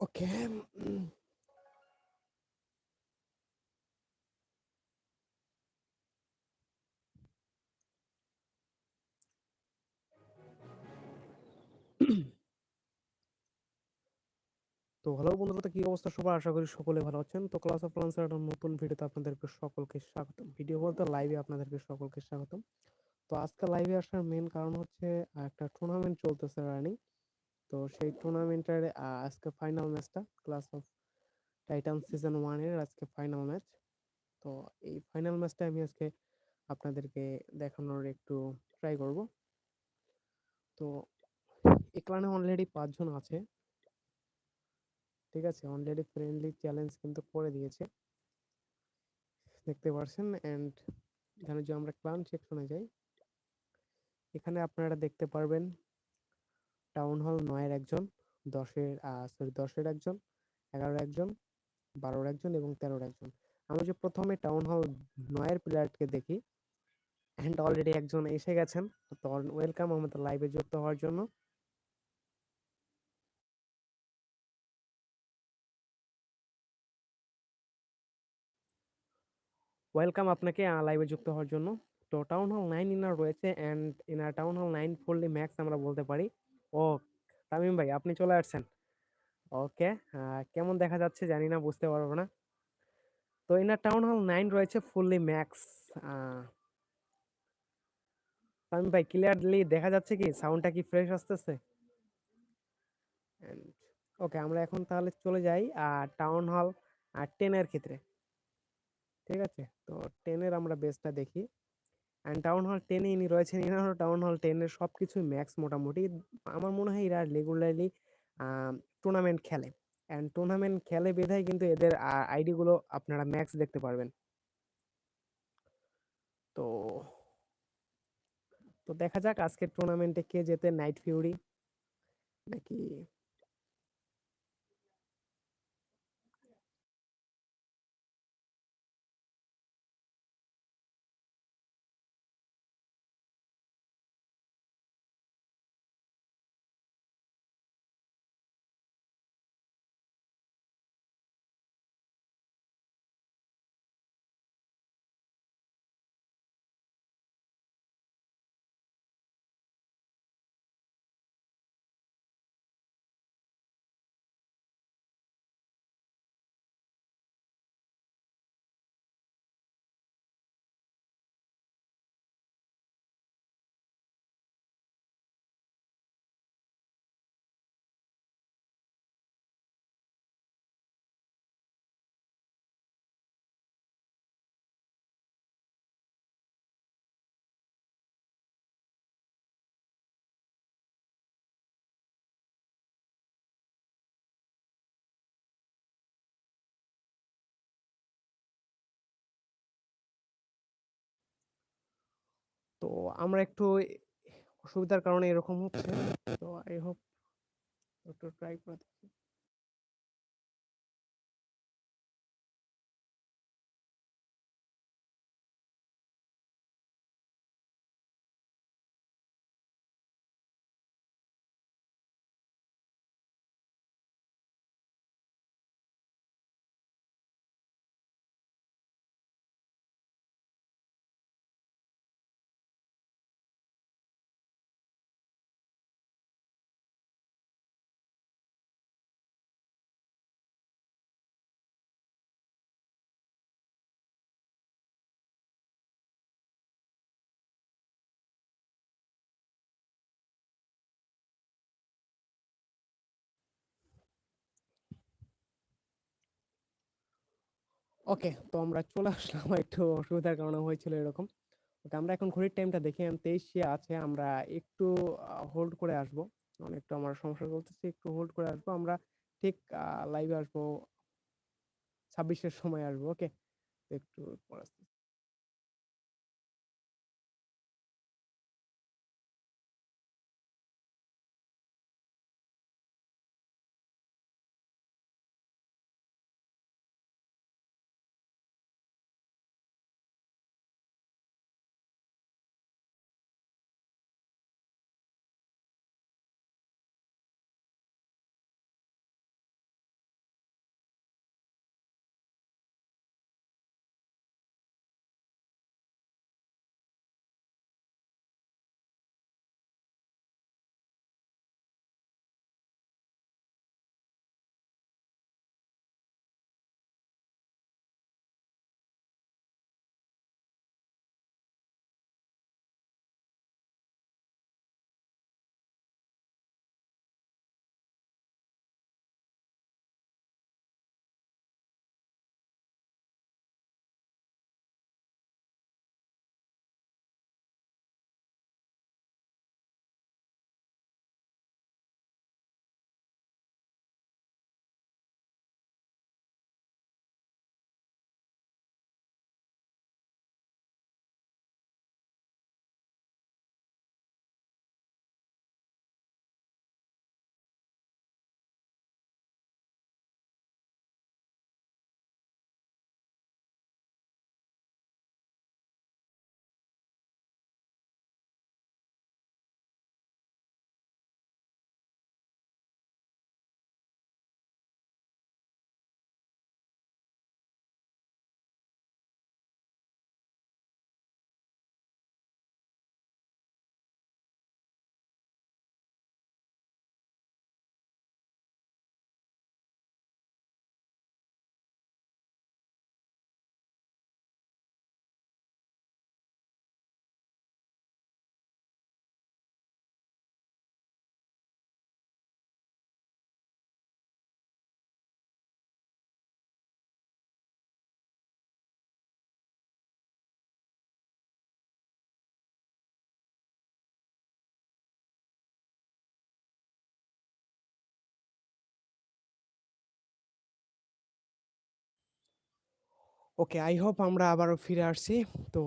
ওকে। তো হ্যালো বন্ধুরা, তো কি অবস্থা সবার? আশা করি সকলে ভালো আছেন। তো ক্লাস অফ ক্লান্সের একটা নতুন ভিডিওতে আপনাদেরকে সকলকে স্বাগতম। ভিডিও বলতে লাইভে আপনাদেরকে সকলকে স্বাগতম। তো আজকে লাইভে আসার মেন কারণ হচ্ছে একটা টুর্নামেন্ট চলতেছে রানিং। তো সেই টুর্নামেন্টের আজকে ফাইনাল ম্যাচটা ক্লাস অফ টাইটান সিজন 1 এর আজকে ফাইনাল ম্যাচ। তো এই ফাইনাল ম্যাচটা আমি আজকে আপনাদেরকে দেখানোর একটু ট্রাই করব। তো ক্লানে অলরেডি পাঁচজন আছে। ঠিক আছে? অলরেডি ফ্রেন্ডলি চ্যালেঞ্জ কিন্তু করে দিয়েছে। দেখতে পারছেন অ্যান্ড এখানে যদি আমরা ক্লান সেকশনে যাই, এখানে আপনারা দেখতে পারবেন টাউন হল নয়ের একজন, ১০ এর সরি ১০ এর একজন, ১১ এর একজন, বারোর একজন এবং তেরোর একজন। আমরা যে প্রথমে টাউন হল নয়ের প্লেয়ারকে দেখি অ্যান্ড অলরেডি একজন এসে গেছেন। তো ওয়েলকাম আমাদের লাইভে যুক্ত হওয়ার জন্য। ওয়েলকাম আপনাকে লাইভে যুক্ত হওয়ার জন্য। তো টাউন হল নাইন ইনার রয়েছে and inner town hall nine fully max আমরা বলতে পারি। তামিম ভাই, আপনি চলে আসছেন। ওকে। কেমন দেখা যাচ্ছে জানি না, বুঝতে পারব না। তো ইনার টাউন হল নাইন রয়েছে ফুললি ম্যাক্স। তামিম ভাই ক্লিয়ারলি দেখা যাচ্ছে কি? সাউন্ডটা কি ফ্রেশ আসতেছে? ওকে আমরা এখন তাহলে চলে যাই, আ টাউন হল আ 10 এর ক্ষেত্রে। ঠিক আছে? তো টেনের আমরা বেসটা দেখি। অ্যান্ড টাউন হল টেনে ইনি রয়েছেন। ইনারও টাউন হল টেনের সব কিছুই ম্যাক্স মোটামুটি। আমার মনে হয় এরা রেগুলারলি টুর্নামেন্ট খেলে। অ্যান্ড টুর্নামেন্ট খেলে বিধায় কিন্তু এদের আইডিগুলো আপনারা ম্যাক্স দেখতে পারবেন। তো তো দেখা যাক আজকের টুর্নামেন্টে কে জেতে নাইট ফিউরি নাকি তো আমরা একটু অসুবিধার কারণে এরকম হচ্ছে। তো আই হোপ একটু ট্রাই করে দেখি। ওকে। তো আমরা চলে আসলাম একটু অসুবিধার কারণে হয়েছিল এরকম। ওকে, আমরা এখন ঘড়ির টাইমটা দেখি, আমি তেইশে আছে। আমরা একটু হোল্ড করে আসব। মানে একটু আমার সমস্যা চলতেছে। একটু হোল্ড করে আসব। আমরা ঠিক লাইভে আসব, ছাব্বিশের সময় আসব। ওকে? একটু পর। ওকে আই হোপ আমরা আবারও ফিরে আসছি। তো